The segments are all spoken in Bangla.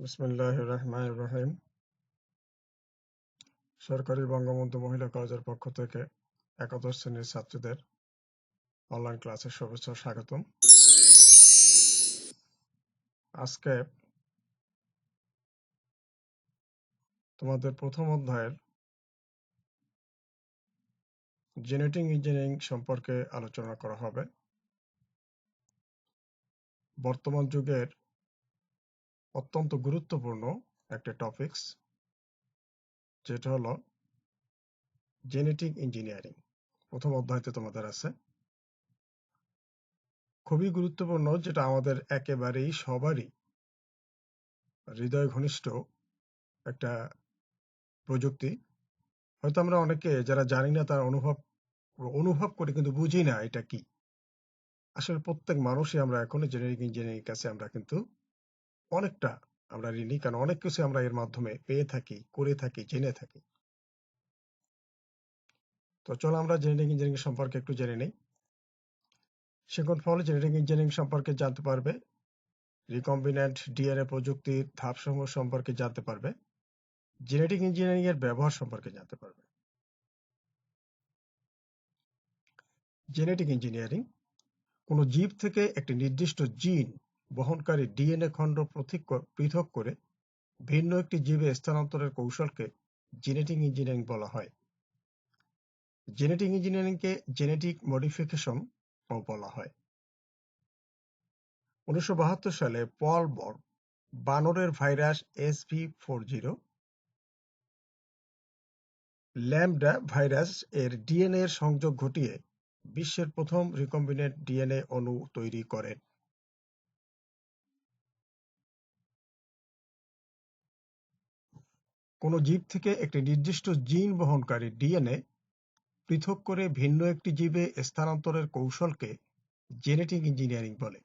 রহমান রহিম। সরকারি বঙ্গবন্ধু মহিলা কলেজের পক্ষ থেকে একাদশ শ্রেণির ছাত্রীদের অনলাইন ক্লাসে শুভেচ্ছা স্বাগতম। আজকে তোমাদের প্রথম অধ্যায়ের জেনেটিক ইঞ্জিনিয়ারিং সম্পর্কে আলোচনা করা হবে। বর্তমান যুগের অত্যন্ত গুরুত্বপূর্ণ একটা টপিকস যেটা হলো জেনেটিক ইঞ্জিনিয়ারিং প্রথম অধ্যায়তে তোমাদের আছে। খুবই গুরুত্বপূর্ণ, যেটা আমাদের একেবারেই সবারই হৃদয় ঘনিষ্ঠ একটা প্রযুক্তি। হয়তো আমরা অনেকে যারা জানি না, তার অনুভব অনুভব করে কিন্তু বুঝি না এটা কি। আসলে প্রত্যেক মানুষই আমরা এখন জেনেটিক ইঞ্জিনিয়ারিং কাছে আমরা কিন্তু অনেকটা আমরা ঋণী, কারণ অনেক কিছু আমরা এর মাধ্যমে পেয়ে থাকি, করে থাকি, জেনে থাকি। তো চলো আমরা জেনেটিক ইঞ্জিনিয়ারিং সম্পর্কে একটু জেনে নেই। সেগুন ফল জেনেটিক ইঞ্জিনিয়ারিং সম্পর্কে জানতে পারবে। রিকম্বিনেন্ট ডিএনএ প্রযুক্তির ধাপসমূহ সম্পর্কে জানতে পারবে। জেনেটিক ইঞ্জিনিয়ারিং এর ব্যবহার সম্পর্কে জানতে পারবে। জেনেটিক ইঞ্জিনিয়ারিং কোনো জীব থেকে একটি নির্দিষ্ট জিন বহনকারী ডিএনএ খণ্ড পৃথক করে ভিন্ন একটি জীবে স্থানান্তরের কৌশলকে জেনেটিক ইঞ্জিনিয়ারিং বলা হয়। জেনেটিক ইঞ্জিনিয়ারিংকে জেনেটিক মডিফিকেশন বলা হয়। উনিশশো বাহাত্তর সালে পল বর বানরের virus SV four zero, lambda virus এর ডিএনএ এর সংযোগ ঘটিয়ে বিশ্বের প্রথম রিকম্বিনেন্ট ডিএনএ অণু তৈরি করেন। কোনো জীব থেকে একটি নির্দিষ্ট জিন বহনকারী ডিএনএ পৃথক করে ভিন্ন একটি জীবে স্থানান্তরের কৌশলকে জেনেটিক ইঞ্জিনিয়ারিং বলে।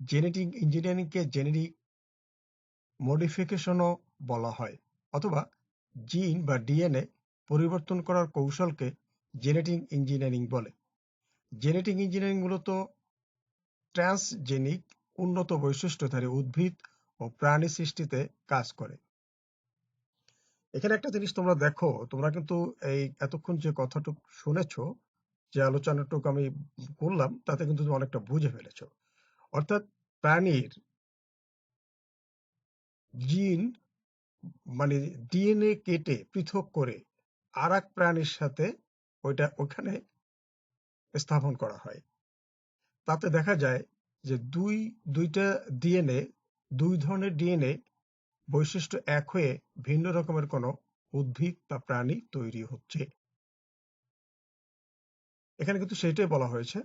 জেনেটিক ইঞ্জিনিয়ারিংকে জেনেটিক মডিফিকেশনও বলা হয়, অথবা জিন বা ডিএনএ পরিবর্তন করার কৌশলকে জেনেটিক ইঞ্জিনিয়ারিং বলে। জেনেটিক ইঞ্জিনিয়ারিং মূলত ট্রান্সজেনিক উন্নত বৈশিষ্ট্যধারী উদ্ভিদ ও প্রাণী সৃষ্টিতে কাজ করে। এখানে একটা জিনিস তোমরা দেখো, তোমরা কিন্তু এই এতক্ষণ যে কথাটুকু শুনেছ, যে আলোচনাটুকু আমি করলাম তাতে কিন্তু তুমি অনেকটা বুঝে ফেলেছ। অর্থাৎ প্রাণীর জিন মানে ডিএনএ কেটে পৃথক করে আর এক প্রাণীর সাথে ওইটা ওখানে স্থাপন করা হয়। তাতে দেখা যায় যে দুই, দুইটা ডিএনএ, দুই ধরনের ডিএনএ বৈশিষ্ট্য এক হয়ে ভিন্ন রকমের কোনো উদ্ভিদ বা প্রাণী তৈরি হচ্ছে। এখানে কিন্তু সেটাই বলা হয়েছে।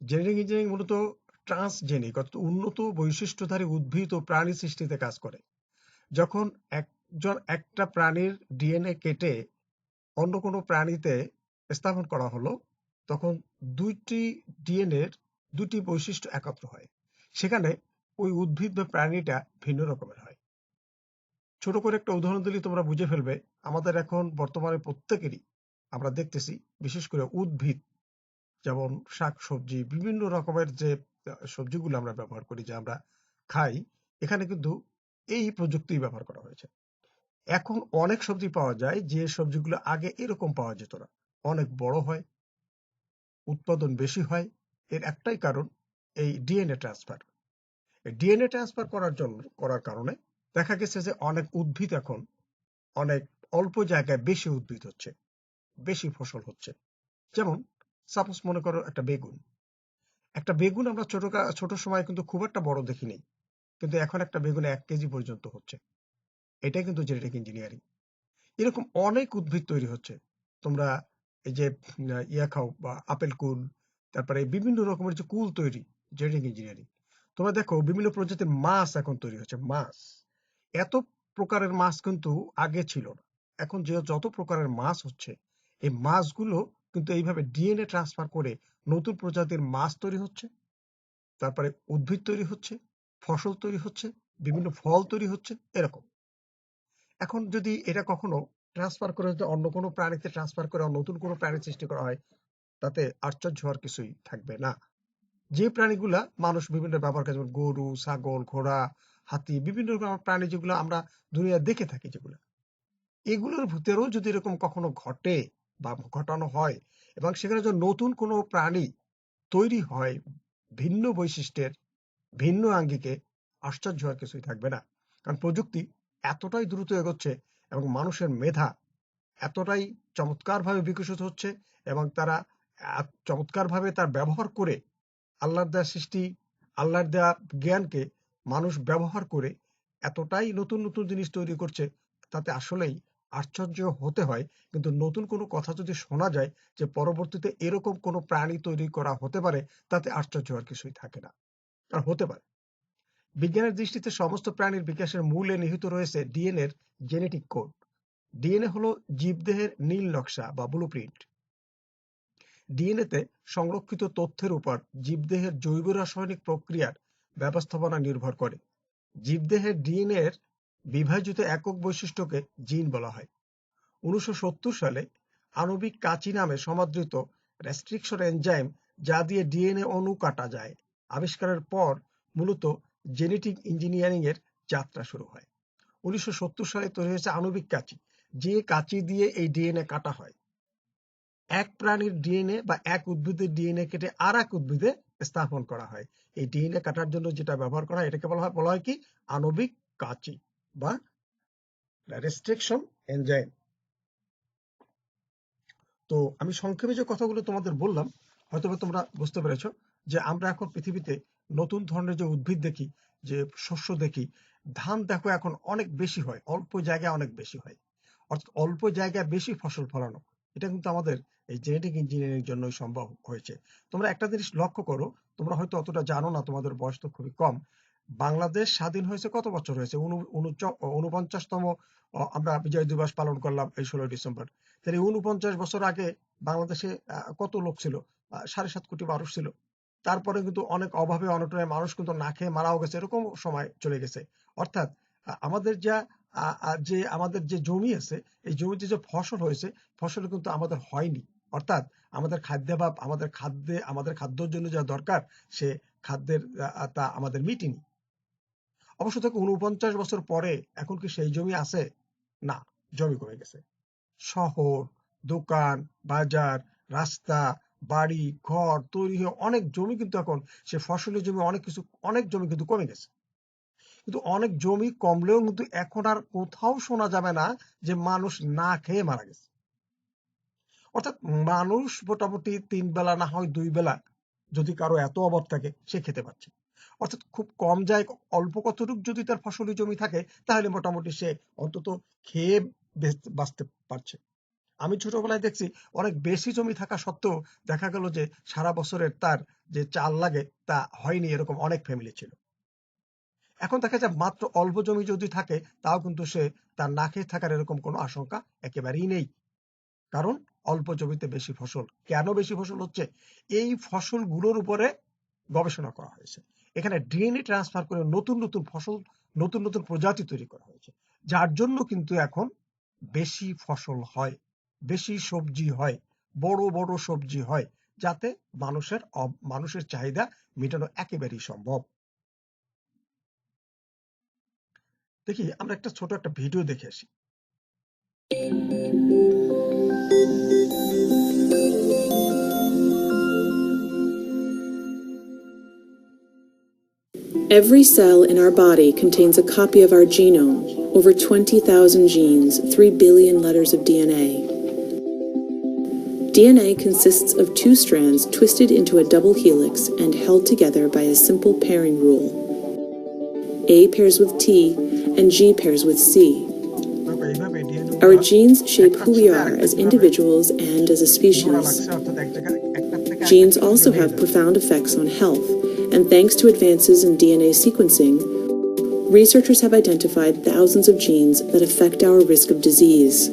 জেনেটিক ইঞ্জিনিয়ারিং মূলত ট্রান্সজেনিক অর্থাৎ উন্নত বৈশিষ্ট্যধারী উদ্ভিদ ও প্রাণী সৃষ্টিতে কাজ করে। যখন একজন একটা প্রাণীর ডিএনএ কেটে অন্য কোনো প্রাণীতে স্থাপন করা হলো, তখন দুইটি ডিএনএর দুটি বৈশিষ্ট্য একত্র হয়। সেখানে ওই উদ্ভিদ বা প্রাণীটা ভিন্ন রকমের হয়। ছোট করে একটা উদাহরণ দিলে তোমরা বুঝে ফেলবে, আমাদের এখন বর্তমানে প্রত্যেকেরই আমরা দেখতেছি, বিশেষ করে উদ্ভিদ, যেমন শাক সবজি বিভিন্ন রকমের যে সবজিগুলো আমরা ব্যবহার করি, যে আমরা খাই, এখানে কিন্তু এই প্রযুক্তি ব্যবহার করা হয়েছে। এখন অনেক সবজি পাওয়া যায়, যে সবজিগুলো আগে এরকম পাওয়া যেত না। অনেক বড় হয়, উৎপাদন বেশি হয়, এর একটাই কারণ এই ডিএনএ ট্রান্সফার। ডিএনএ ট্রান্সফার করার জন্য, করার কারণে দেখা গেছে যে অনেক উদ্ভিদ এখন অনেক অল্প জায়গায় বেশি উদ্ভিদ হচ্ছে, বেশি ফসল হচ্ছে। যেমন সাপোজ মনে করো একটা বেগুন। একটা বেগুন আমরা ছোট ছোট সময় কিন্তু খুব একটা বড় দেখিনি, কিন্তু এখন একটা বেগুন এক কেজি পর্যন্ত হচ্ছে। এটাই কিন্তু জেনেটিক ইঞ্জিনিয়ারিং এরকম অনেক উদ্ভিদ তৈরি হচ্ছে। তোমরা এই যে ইয়া খাও বা আপেল কুল, তারপরে বিভিন্ন রকমের যে কুল তৈরি জেনেটিক ইঞ্জিনিয়ারিং তোমরা দেখো বিভিন্ন প্রজাতির মাছ এখন তৈরি হচ্ছে, মাছ। এত প্রকারের মাছ কিন্তু আগে ছিল না। এখন যে যত প্রকারের মাছ হচ্ছে, এই মাছগুলো কিন্তু এইভাবে ডিএনএ ট্রান্সফার করে নতুন প্রজাতির মাছ তৈরি হচ্ছে। তারপরে উদ্ভিদ তৈরি হচ্ছে, ফসল তৈরি হচ্ছে, বিভিন্ন ফল তৈরি হচ্ছে, এরকম। এখন যদি এটা কখনো ট্রান্সফার করে যদি অন্য কোনো প্রাণীতে ট্রান্সফার করে, নতুন কোনো প্রাণী সৃষ্টি করা হয়, তাতে আশ্চর্য হওয়ার কিছুই থাকবে না। যে প্রাণীগুলা মানুষ বিভিন্ন ব্যবহার করে, যেমন গরু, ছাগল, ঘোড়া হাতি, বিভিন্ন রকম প্রাণী যেগুলো আমরা দুনিয়া দেখে থাকি যেগুলো। এগুলোর ভিতরেও যদি এরকম কখনো ঘটে বা ঘটানো হয় এবং সেখানে যদি নতুন কোনো প্রাণী তৈরি হয় ভিন্ন বৈশিষ্ট্যের, ভিন্ন আঙ্গিকে, আশ্চর্য হওয়ার কিছুই থাকবে না। কারণ প্রযুক্তি এতটাই দ্রুত এগোচ্ছে এবং মানুষের মেধা এতটাই চমৎকারভাবে বিকশিত হচ্ছে এবং তারা চমৎকারভাবে তার ব্যবহার করে আল্লাহর দেওয়া সৃষ্টি, আল্লাহর দেওয়া জ্ঞানকে মানুষ ব্যবহার করে এতটাই নতুন নতুন জিনিস তৈরি করছে, তাতে আসলেই আশ্চর্য হতে হয়। কিন্তু নতুন কোনো কথা যদি শোনা যায় যে পরবর্তীতে এরকম কোনো প্রাণী তৈরি করা হতে পারে, তাতে আশ্চর্য হওয়ার কিছুই থাকে না। আর হতে পারে। বিজ্ঞানের দৃষ্টিতে সমস্ত প্রাণীর বিকাশের মূলে নিহিত রয়েছে ডিএনএ জেনেটিক কোড। ডিএনএ হলো জীবদেহের নীল নকশা বা ব্লু ব্লুপ্রিন্ট ডিএনএতে সংরক্ষিত তথ্যের উপর জীবদেহের জৈব রাসায়নিক প্রক্রিয়ার ব্যবস্থাপনা নির্ভর করে। জীবদেহের ডিএনএ এর বিভাজিত একক বৈশিষ্ট্যকে জিন বলা হয়। উনিশশো সত্তর সালে আণবিক কাঁচি নামে সমাদৃত রেস্ট্রিকশন এনজাইম যা দিয়ে ডিএনএ অণু কাটা যায়, আবিষ্কারের পর মূলত জেনেটিক ইঞ্জিনিয়ারিং এর যাত্রা শুরু হয়। উনিশশো সত্তর সালে তৈরি হয়েছে আণবিক কাঁচি, যে কাঁচি দিয়ে এই ডিএনএ কাটা হয়। এক প্রাণীর ডিএনএ বা এক উদ্ভিদের ডিএনএ কেটে আর এক উদ্ভিদে স্থাপন করা হয়। এই ডিএনএ কাটার জন্য যেটা ব্যবহার করা হয়, এটাকে বলা হয় বলা হয় কি? আণবিক কাঁচি বা রেস্ট্রিকশন এনজাইম তো আমি সংক্ষেপে যে কথাগুলো তোমাদের বললাম হয়তো তোমরা বুঝতে পেরেছ যে আমরা এখন পৃথিবীতে নতুন ধরনের যে উদ্ভিদ দেখি, যে শস্য দেখি, ধান দেখো এখন অনেক বেশি হয়, অল্প জায়গায় অনেক বেশি হয়। অর্থাৎ অল্প জায়গায় বেশি ফসল ফলানো। এটা কিন্তু আমাদের এই জেনেটিক ইঞ্জিনিয়ারিং জন্যই সম্ভব হয়েছে। তোমরা একটা জিনিস লক্ষ্য করো, তোমরা হয়তো অতটা জানো না, তোমাদের বয়স তো খুবই কম। বাংলাদেশ স্বাধীন হয়েছে কত বছর হয়েছে? উনপঞ্চাশতম আমরা বিজয় দিবস পালন করলাম এই ষোলোই ডিসেম্বর। তাহলে উনপঞ্চাশ বছর আগে বাংলাদেশে কত লোক ছিল? সাড়ে সাত কোটি মানুষ ছিল। তারপরে কিন্তু অনেক অভাবে, অনটনে মানুষ কিন্তু না খেয়ে মারাও গেছে, এরকম সময় চলে গেছে। অর্থাৎ আমাদের যা যে আমাদের যে জমি আছে, এই জমিতে যে ফসল হয়েছে, ফসল কিন্তু আমাদের হয়নি। অর্থাৎ আমাদের খাদ্যাভাব আমাদের খাদ্যে, আমাদের খাদ্যর জন্য যা দরকার, সে খাদ্যের তা আমাদের মিটিনি। অবশ্য থেকে উনপঞ্চাশ বছর পরে এখন কি সেই জমি আছে? না, জমি কমে গেছে। শহর, দোকান, বাজার, রাস্তা, বাড়ি, ঘর, তৈরি হয়ে অনেক জমি কিন্তু এখন সে ফসলের জমি অনেক কিছু, অনেক জমি কিন্তু কমে গেছে। কিন্তু অনেক জমি কমলেও কিন্তু এখন আর কোথাও শোনা যাবে না যে মানুষ না খেয়ে মারা গেছে। অর্থাৎ মানুষ মোটামুটি তিন বেলা না হয় দুই বেলা যদি কারও এত অভাব থাকে সে খেতে পারছে। অর্থাৎ খুব কম যায় অল্প কতটুক যদি তার ফসলি জমি থাকে তাহলে মোটামুটি সে অন্তত খেয়ে বাঁচতে পারছে। আমি ছোটবেলায় দেখছি অনেক বেশি জমি থাকা সত্ত্বেও দেখা গেল যে সারা বছরের তার যে চাল লাগে তা হয়নি এরকম অনেক ফ্যামিলি ছিল। এখন দেখা যায় মাত্র অল্প জমি যদি থাকে, তাও কিন্তু সে তার না খেয়ে থাকার এরকম কোনো আশঙ্কা একেবারেই নেই। কারণ অল্প জমিতে বেশি ফসল। কেন বেশি ফসল হচ্ছে? এই ফসলগুলোর উপরে গবেষণা করা হয়েছে। এখানে ডিএনএ ট্রান্সফার করে নতুন নতুন ফসল, নতুন নতুন প্রজাতি তৈরি করা হয়েছে। যার জন্য কিন্তু এখন বেশি ফসল হয়, বেশি সবজি হয়, বড় বড় সবজি হয়, যাতে মানুষের মানুষের চাহিদা মেটানো একেবারেই সম্ভব। দেখি আমরা একটা ছোট একটা ভিডিও দেখে আসি Every cell in our body contains a copy of our genome, over 20,000 genes, 3 billion letters of DNA. DNA consists of two strands twisted into a double helix and held together by a simple pairing rule. A pairs with T and G pairs with C. Our genes shape who we are as individuals and as a species. Genes also have profound effects on health and thanks to advances in DNA sequencing, researchers have identified thousands of genes that affect our risk of disease.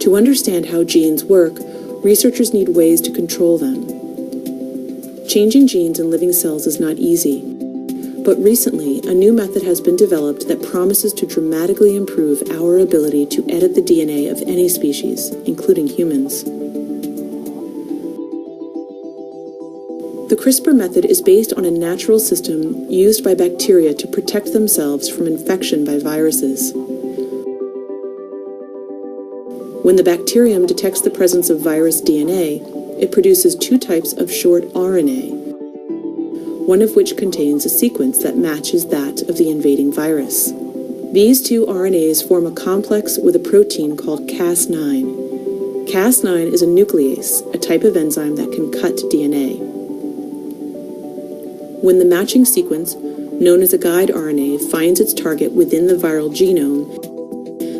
To understand how genes work, researchers need ways to control them. Changing genes in living cells is not easy, but recently a new method has been developed that promises to dramatically improve our ability to edit the DNA of any species, including humans. The CRISPR method is based on a natural system used by bacteria to protect themselves from infection by viruses. When the bacterium detects the presence of virus DNA, it produces two types of short RNA, one of which contains a sequence that matches that of the invading virus. These two RNAs form a complex with a protein called Cas9. Cas9 is a nuclease, a type of enzyme that can cut DNA. When the matching sequence, known as a guide RNA, finds its target within the viral genome,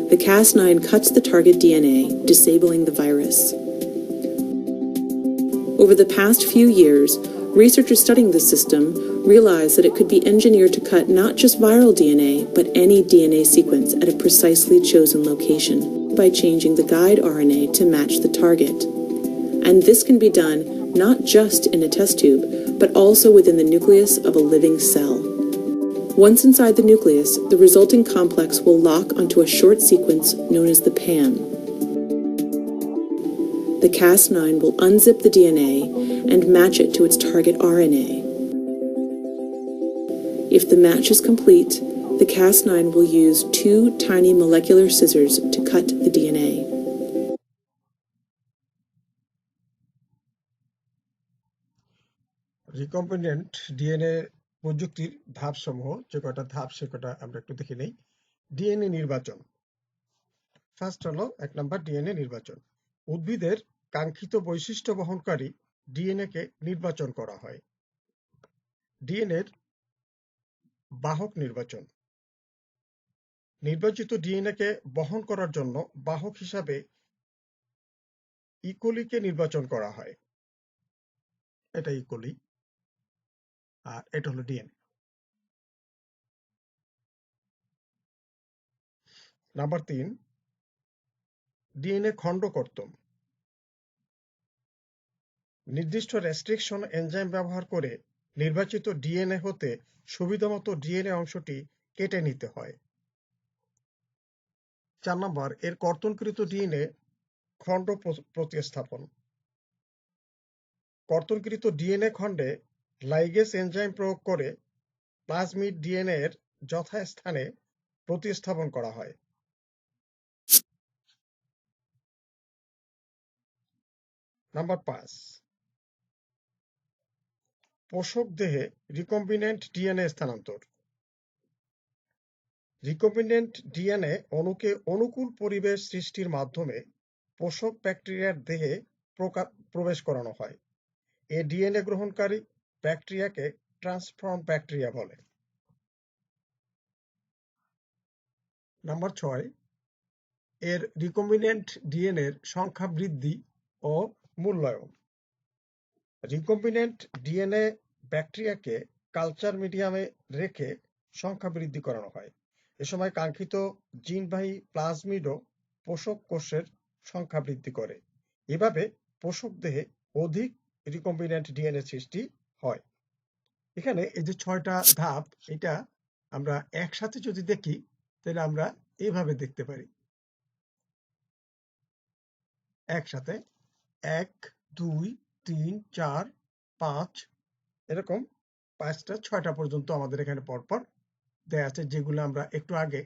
the Cas9 cuts the target DNA, disabling the virus. Over the past few years, researchers studying this system realized that it could be engineered to cut not just viral DNA, but any DNA sequence at a precisely chosen location by changing the guide RNA to match the target. And this can be done not just in a test tube, but also within the nucleus of a living cell. Once inside the nucleus, the resulting complex will lock onto a short sequence known as the PAM. The Cas9 will unzip the DNA and match it to its target RNA. If the match is complete, the Cas9 will use two tiny molecular scissors to cut the DNA. Recombinant DNA প্রযুক্তির ধাপসমূহ যে কটা ধাপ সে কটা আমরা একটু দেখে নেই ডিএনএ নির্বাচন ফার্স্ট হলো এক নাম্বার ডিএনএ নির্বাচন উদ্ভিদের কাঙ্ক্ষিত বৈশিষ্ট্য বহনকারী ডিএনএ কে নির্বাচন করা হয়। ডিএনএ এর বাহক নির্বাচন। নির্বাচিত ডিএনএ কে বহন করার জন্য বাহক হিসাবে ইকোলিকে নির্বাচন করা হয়। এটা ইকোলি আর এটা হলো ডিএনএ নাম্বার তিন ডিএনএ খণ্ডকর্তন। নির্দিষ্ট রেস্ট্রিকশন এনজাইম ব্যবহার করে নির্বাচিত ডিএনএ হতে সুবিধামতো ডিএনএ অংশটি কেটে নিতে হয়। চার নম্বর, এর কর্তনকৃত ডিএনএ খণ্ড প্রতিস্থাপন। কর্তনকৃত ডিএনএ খণ্ডে লাইগেস এনজাইম প্রয়োগ করে প্লাজমিড ডিএনএ এর যথাস্থানে প্রতিস্থাপন করা হয়। নাম্বার পাঁচ পোষক দেহে রিকম্বিনেন্ট ডিএনএ স্থানান্তর। রিকম্বিনেন্ট ডিএনএ অণুকে অনুকূল পরিবেশ সৃষ্টির মাধ্যমে পোষক ব্যাকটেরিয়ার দেহে প্রবেশ করানো হয়। এ ডিএনএ গ্রহণকারী ব্যাকটেরিয়াকে ট্রান্সফর্ম ব্যাকটেরিয়া বলে। নাম্বার ছয়, এর রিকম্বিনেন্ট ডিএনএর সংখ্যা বৃদ্ধি ও মূল্যায়ন। রিকম্বিনেন্ট ডিএনএ ব্যাকটেরিয়াকে কালচার মিডিয়ামে রেখে সংখ্যা বৃদ্ধি করানো হয়। এ সময় কাঙ্ক্ষিত জিনবাহী প্লাজমিডও পোষক কোষের সংখ্যা বৃদ্ধি করে। এভাবে পোষক দেহে অধিক রিকম্বিনেন্ট ডিএনএ সৃষ্টি হয়। এখানে এই যে ছয়টা ধাপ, এটা আমরা একসাথে যদি দেখি, তাহলে আমরা এইভাবে দেখতে পারি। একসাথে এক, দুই তিন, চার, পাঁচ, এরকম পাঁচটা, ছয়টা পর্যন্ত আমাদের এখানে পরপর দেয়া আছে, যেগুলো আমরা একটু আগে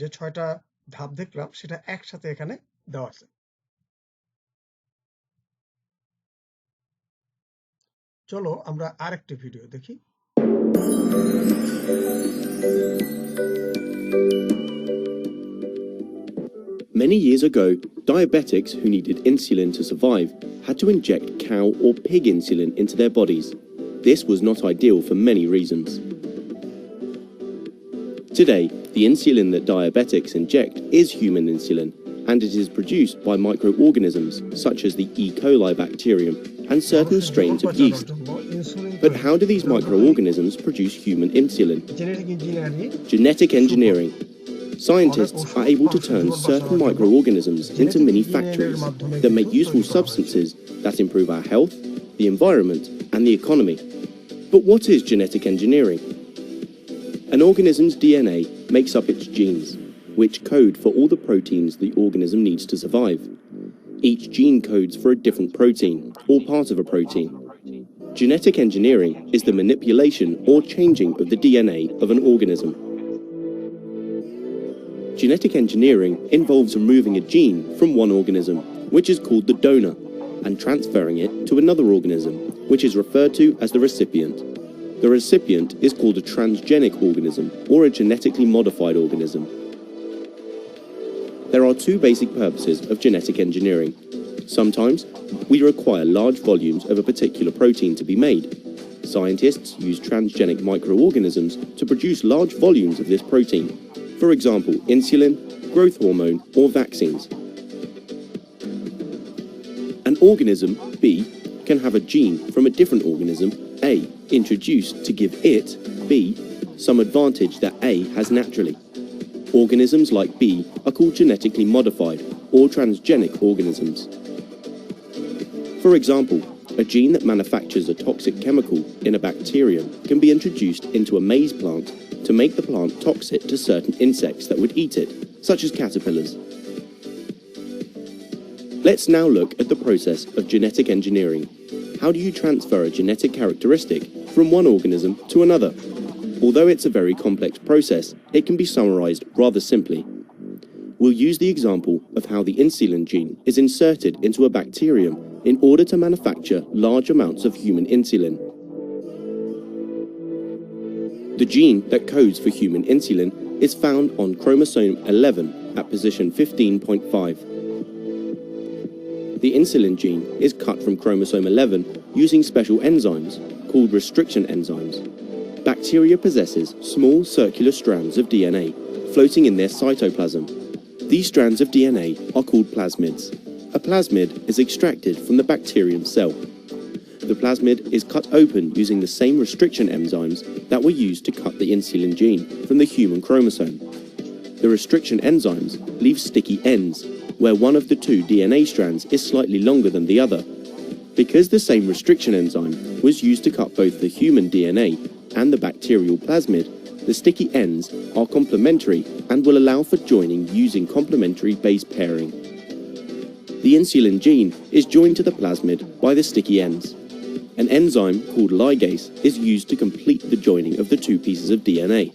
যে ছয়টা ধাপ দেখলাম, সেটা একসাথে এখানে দেওয়া আছে। চলো আমরা আরেকটি ভিডিও দেখি। Many years ago, diabetics who needed insulin to survive had to inject cow or pig insulin into their bodies. This was not ideal for many reasons. Today, the insulin that diabetics inject is human insulin, and it is produced by microorganisms such as the E. coli bacterium and certain strains of yeast. But how do these microorganisms produce human insulin? Genetic engineering. Scientists are able to turn certain microorganisms into mini factories that make useful substances that improve our health, the environment, and the economy. But what is genetic engineering? An organism's DNA makes up its genes, which code for all the proteins the organism needs to survive. Each gene codes for a different protein, or part of a protein. Genetic engineering is the manipulation or changing of the DNA of an organism. Genetic engineering involves removing a gene from one organism, which is called the donor, and transferring it to another organism, which is referred to as the recipient. The recipient is called a transgenic organism or a genetically modified organism. There are two basic purposes of genetic engineering. Sometimes we require large volumes of a particular protein to be made. Scientists use transgenic microorganisms to produce large volumes of this protein. For example, insulin, growth hormone, or vaccines. An organism, B, can have a gene from a different organism, A, introduced to give it, B, some advantage that A has naturally. Organisms like B are called genetically modified or transgenic organisms. For example, a gene that manufactures a toxic chemical in a bacterium can be introduced into a maize plant to make the plant toxic to certain insects that would eat it, such as caterpillars. Let's now look at the process of genetic engineering. How do you transfer a genetic characteristic from one organism to another? Although it's a very complex process, it can be summarized rather simply. We'll use the example of how the insulin gene is inserted into a bacterium in order to manufacture large amounts of human insulin. The gene that codes for human insulin is found on chromosome 11 at position 15.5. The insulin gene is cut from chromosome 11 using special enzymes called restriction enzymes. Bacteria possesses small circular strands of DNA floating in their cytoplasm. These strands of DNA are called plasmids. A plasmid is extracted from the bacterium cell. The plasmid is cut open using the same restriction enzymes that were used to cut the insulin gene from the human chromosome. The restriction enzymes leave sticky ends, where one of the two DNA strands is slightly longer than the other. Because the same restriction enzyme was used to cut both the human DNA and the bacterial plasmid, the sticky ends are complementary and will allow for joining using complementary base pairing. The insulin gene is joined to the plasmid by the sticky ends. An enzyme called ligase is used to complete the joining of the two pieces of DNA.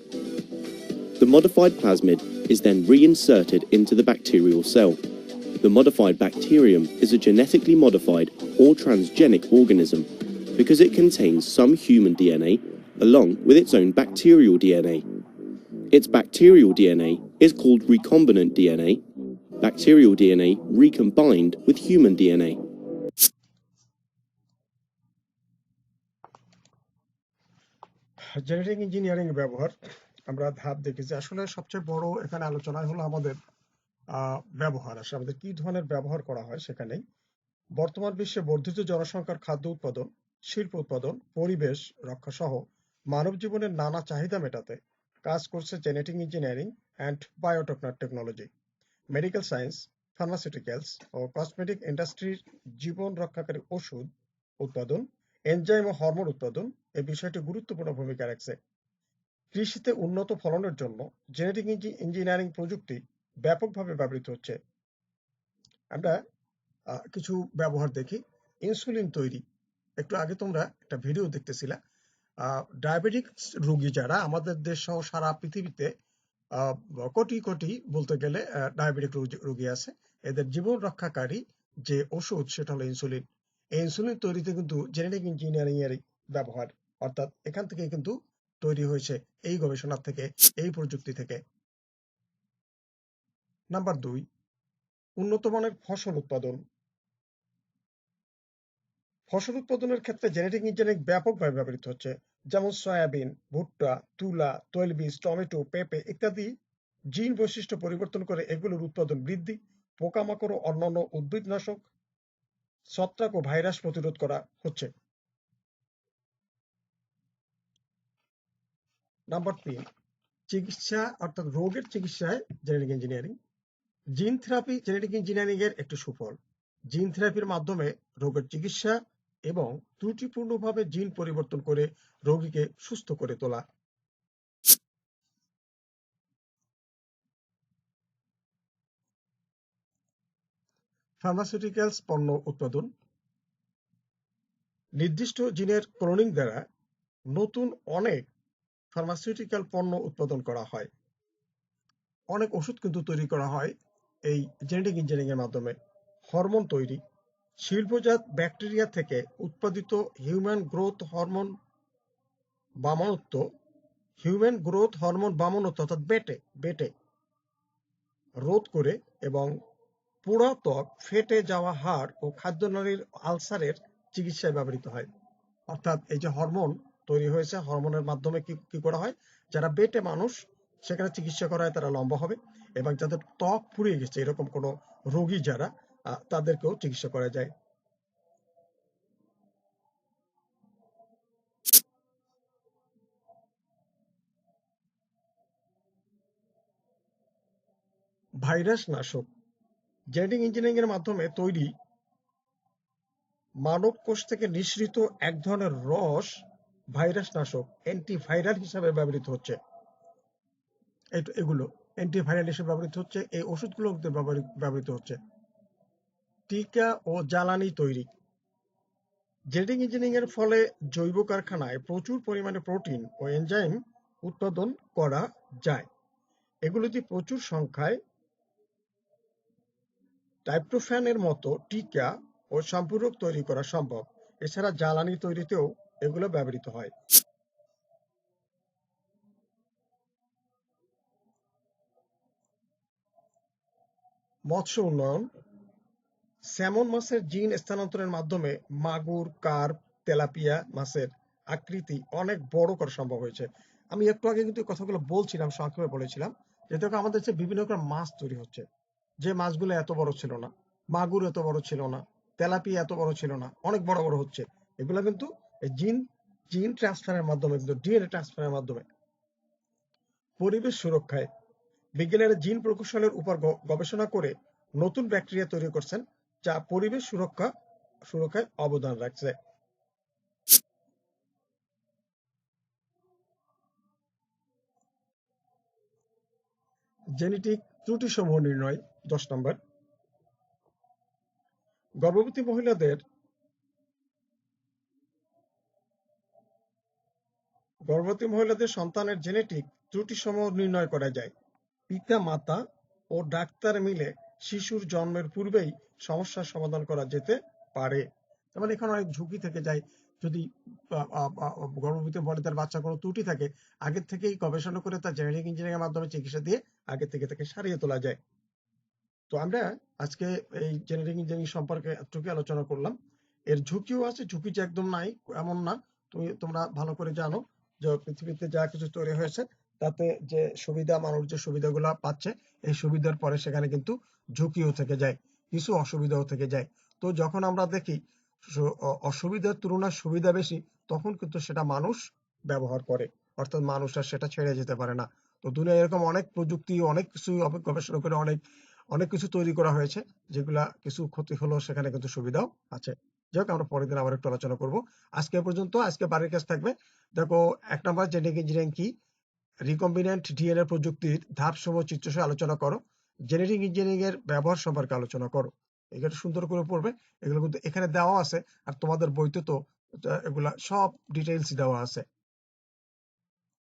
The modified plasmid is then reinserted into the bacterial cell. The modified bacterium is a genetically modified or transgenic organism because it contains some human DNA along with its own bacterial DNA. Its bacterial DNA is called recombinant DNA, bacterial DNA recombined with human DNA. Genetic engineering ব্যবহার আমরা ধাপ দেখেছি। আসলে সবচেয়ে বড় এখানে আলোচনায় হলো আমাদের ব্যবহার। আসলে আমাদের কি ধরনের ব্যবহার করা হয় সেখানেই বর্তমান বিশ্বে বর্ধিত জনসংখ্যার খাদ্য উৎপাদন, শিল্প উৎপাদন, পরিবেশ রক্ষা সহ মানব জীবনের নানা চাহিদা মেটাতে কাজ করছে জেনেটিক ইঞ্জিনিয়ারিং অ্যান্ড বায়োটেকনার বায়োটেকনোলজি মেডিকেল সায়েন্স ফার্মাসিউটিক্যালস ও কসমেটিক ইন্ডাস্ট্রির জীবন রক্ষাকারী ওষুধ উৎপাদন এনজাইম ও হরমোন উৎপাদন এই বিষয়টি গুরুত্বপূর্ণ ভূমিকা রাখছে। কৃষিতে উন্নত ফলনের জন্য জেনেটিক ইঞ্জিনিয়ারিং প্রযুক্তি ব্যাপকভাবে ব্যবহৃত হচ্ছে। আমরা কিছু ব্যবহার দেখি। ইনসুলিন তৈরি। একটু আগে তোমরা একটা ভিডিও দেখতেছিলা। ডায়াবেটিক রোগী যারা আমাদের দেশ সহ সারা পৃথিবীতে কোটি কোটি বলতে গেলে ডায়াবেটিক রোগী আছে। এদের জীবন রক্ষাকারী যে ওষুধ সেটা হলো ইনসুলিন এই ইনসুলিন তৈরিতে কিন্তু জেনেটিক ইঞ্জিনিয়ারিং এর ব্যবহার। অর্থাৎ এখান থেকে কিন্তু তৈরি হয়েছে এই গবেষণা থেকে, এই প্রযুক্তি থেকে। নাম্বার দুই, উন্নত মানের ফসল উৎপাদন। ফসল উৎপাদনের ক্ষেত্রে জেনেটিক ইঞ্জিনিয়ারিং ব্যাপকভাবে ব্যবহৃত হচ্ছে, যেমন সয়াবিন, ভুট্টা, তুলা, তৈলবীজ, টমেটো, পেঁপে ইত্যাদি জিন বৈশিষ্ট্য পরিবর্তন করে এগুলোর উৎপাদন বৃদ্ধি, পোকামাকড় ও অন্যান্য উদ্ভিদনাশক ছত্রাক ও ভাইরাস প্রতিরোধ করা হচ্ছে। নাম্বার তিন চিকিৎসা, অর্থাৎ রোগের চিকিৎসায় genetic engineering gene therapy genetic engineering এর একটি সুফল। জিন থেরাপির মাধ্যমে রোগের চিকিৎসা এবং ত্রুটিপূর্ণভাবে জিন পরিবর্তন করে রোগীকে সুস্থ করে তোলা। ফার্মাসিউটিক্যালস পণ্য উৎপাদন। নির্দিষ্ট জিনের ক্লোনিং দ্বারা নতুন অনেক ফার্মাসিউটিক্যাল পণ্য উৎপাদন করা হয়। অনেক ওষুধ কিন্তু তৈরি করা হয় এই জেনেটিক ইঞ্জিনিয়ারিং এর মাধ্যমে। হরমোন তৈরি। শিল্পজাত ব্যাকটেরিয়া থেকে উৎপাদিত হিউম্যান গ্রোথ হরমোন বামনত্ব হিউম্যান গ্রোথ হরমোন বামনত্ব অর্থাৎ বেটে বেটে রোধ করে এবং পোড়া ত্বক ফেটে যাওয়া হাড় ও খাদ্যনালীর আলসারের চিকিৎসায় ব্যবহৃত হয়। অর্থাৎ এই যে হরমোন তৈরি হয়েছে, হরমোনের মাধ্যমে কি কি করা হয়? যারা বেটে মানুষ, সেখানে চিকিৎসা করা হয় তারা লম্বা হবে এবং যাদের ত্বক পুড়িয়ে গেছে, এরকম কোনো রোগী যারা তাদেরকেও চিকিৎসা করা যায়। ভাইরাস নাশক, জেনেটিক ইঞ্জিনিয়ারিং এর মাধ্যমে তৈরি মানব কোষ থেকে নিঃসৃত এক ধরনের রস ভাইরাস নাশক অ্যান্টিভাইরাল হিসাবে ব্যবহৃত হচ্ছে। এগুলো অ্যান্টিভাইরাল হিসেবে ব্যবহৃত হচ্ছে, এই ওষুধগুলো ব্যবহৃত হচ্ছে। টিকা ও জ্বালানি তৈরি। জেনেটিক ইঞ্জিনিয়ারিং এর ফলে জৈব কারখানায় প্রচুর পরিমাণে প্রোটিন ও এনজাইম উৎপাদন করা যায়। এগুলোতে প্রচুর সংখ্যায় ট্রাইপ্টোফ্যানের মতো টিকা ও সম্পূরক তৈরি করা সম্ভব। এছাড়া জ্বালানি তৈরিতেও এগুলো ব্যবহৃত হয়। মৎস্য উন্নয়ন। স্যামন মাছের জিন স্থানান্তরের মাধ্যমে মাগুর, কার্প, তেলাপিয়া মাছের আকৃতি অনেক বড় করা সম্ভব হয়েছে। আমি একটু আগে কিন্তু কথাগুলো বলছিলাম, সংক্ষেপে বলেছিলাম যে দেখো আমাদের যে বিভিন্ন রকম মাছ তৈরি হচ্ছে। যে মাছগুলো এত বড় ছিল না, মাগুর এত বড় ছিল না, তেলাপিয়া এত বড় ছিল না, অনেক বড় বড় হচ্ছে। এগুলো কিন্তু জিন জিন ট্রান্সফারের মাধ্যমে, কিন্তু ডিএনএ ট্রান্সফারের মাধ্যমে পরিবেশ সুরক্ষায় বিজ্ঞানীরা জিন প্রকৌশলের উপর গবেষণা করে নতুন ব্যাকটেরিয়া তৈরি করছেন, যা পরিবেশ সুরক্ষা, সুরক্ষায় অবদান রাখছে। জেনেটিক ত্রুটি সমূহ নির্ণয়, দশ নম্বর। গর্ভবতী মহিলাদের গর্ভবতী মহিলাদের সন্তানের জেনেটিক ত্রুটি সমূহ নির্ণয় করা যায়। পিতা, মাতা ও ডাক্তার মিলে শিশুর জন্মের পূর্বেই সমস্যার সমাধান করা যেতে পারে। তার মানে এখানে অনেক ঝুঁকি থেকে যায়। যদি গর্ভবতী মহিলাদের বাচ্চা কোনো ত্রুটি থাকে, আগের থেকেই গবেষণা করে তার জেনেটিক ইঞ্জিনিয়ারিং এর মাধ্যমে চিকিৎসা দিয়ে আগে থেকে তাকে সারিয়ে তোলা যায়। তো আমরা আজকে এই জেনেটিক ইঞ্জিনিয়ারিং সম্পর্কে এতটুকু আলোচনা করলাম। এর ঝুঁকিও আছে, ঝুঁকি যে একদম নাই, এমন না। তুমি, তোমরা ভালো করে জানো। পৃথিবীতে যা কিছু তৈরি হয়েছে, তাতে যে সুবিধা, মানুষ যে সুবিধাগুলো পাচ্ছে, এই সুবিধার পরে সেখানে কিন্তু ঝুঁকিও থেকে যায়, কিছু অসুবিধাও থেকে যায়। তো যখন আমরা দেখি অসুবিধার তুলনায় সুবিধা বেশি, তখন কিন্তু সেটা মানুষ ব্যবহার করে। অর্থাৎ মানুষ আর সেটা ছেড়ে যেতে পারে না। তো দুনিয়ায় এরকম অনেক প্রযুক্তি, অনেক কিছু গবেষণা করে অনেক অনেক কিছু তৈরি করা হয়েছে, যেগুলা কিছু ক্ষতি হলো সেখানে কিন্তু সুবিধাও আছে। যাই হোক আমরা পরের দিন আবার একটু আলোচনা করব। আজকে পর্যন্ত, আজকে বাড়ির কাজ থাকবে। দেখো, এক নম্বর জেনেটিক ইঞ্জিনিয়ারিং কি? রিকম্বিনেন্ট ডিএনএ প্রযুক্তির ধাপসমূহ চিত্রসহ আলোচনা করো। জেনেটিক ইঞ্জিনিয়ারিং এর ব্যবহার সম্পর্কে আলোচনা করো। এগুলো সুন্দর করে পড়বে। এগুলো কিন্তু এখানে দেওয়া আছে, আর তোমাদের বইতে তো এগুলা সব ডিটেইলস দেওয়া আছে।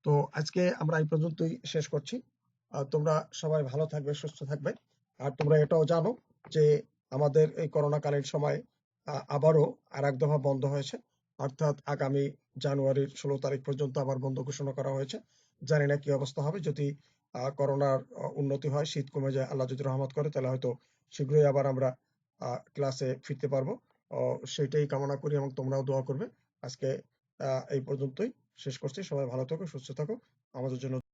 তো আজকে আমরা এই পর্যন্তই শেষ করছি। আর তোমরা সবাই ভালো থাকবে, সুস্থ থাকবে। আর তোমরা এটাও জানো যে আমাদের এই করোনাকালীন সময় আবারও আর এক দফা বন্ধ হয়েছে। অর্থাৎ আগামী জানুয়ারির ষোলো তারিখ পর্যন্ত আবার বন্ধ ঘোষণা করা হয়েছে। জানি না কি অবস্থা হবে। যদি করোনার উন্নতি হয়, শীত কমে যায়, আল্লাহ যদি রহমত করে, তাহলে হয়তো শীঘ্রই আবার আমরা ক্লাসে ফিরতে পারব। সেটাই কামনা করি এবং তোমরাও দোয়া করবে। আজকে এই পর্যন্তই। শেষ করছি। সবাই ভালো থাকো, সুস্থ থাকো। আমাদের জন্য